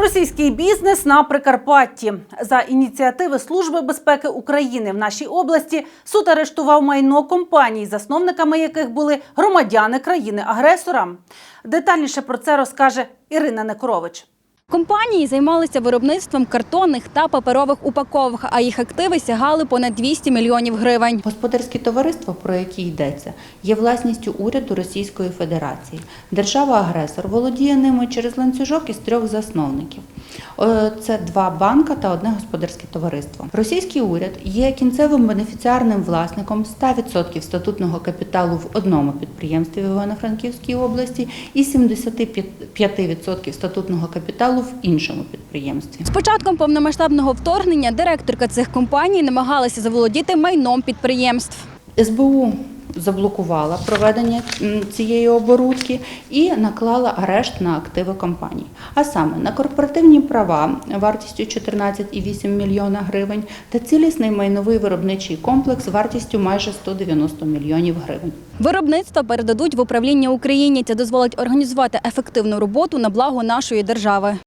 Російський бізнес на Прикарпатті за ініціативи Служби безпеки України в нашій області суд арештував майно компаній, засновниками яких були громадяни країни-агресора. Детальніше про це розкаже Ірина Некорович. Компанії займалися виробництвом картонних та паперових упаковок, а їх активи сягали понад 200 мільйонів гривень. Господарські товариства, про які йдеться, є власністю уряду Російської Федерації. Держава-агресор володіє ними через ланцюжок із трьох засновників. Е, Це два банка та одне господарське товариство. Російський уряд є кінцевим бенефіціарним власником 100% статутного капіталу в одному підприємстві в Івано-Франківській області і 75% статутного капіталу в іншому підприємстві. З початком повномасштабного вторгнення директорка цих компаній намагалася заволодіти майном підприємств. СБУ заблокувала проведення цієї оборудки і наклала арешт на активи компанії. А саме на корпоративні права вартістю 14,8 мільйона гривень та цілісний майновий виробничий комплекс вартістю майже 190 мільйонів гривень. Виробництво передадуть в управління Україні. Це дозволить організувати ефективну роботу на благо нашої держави.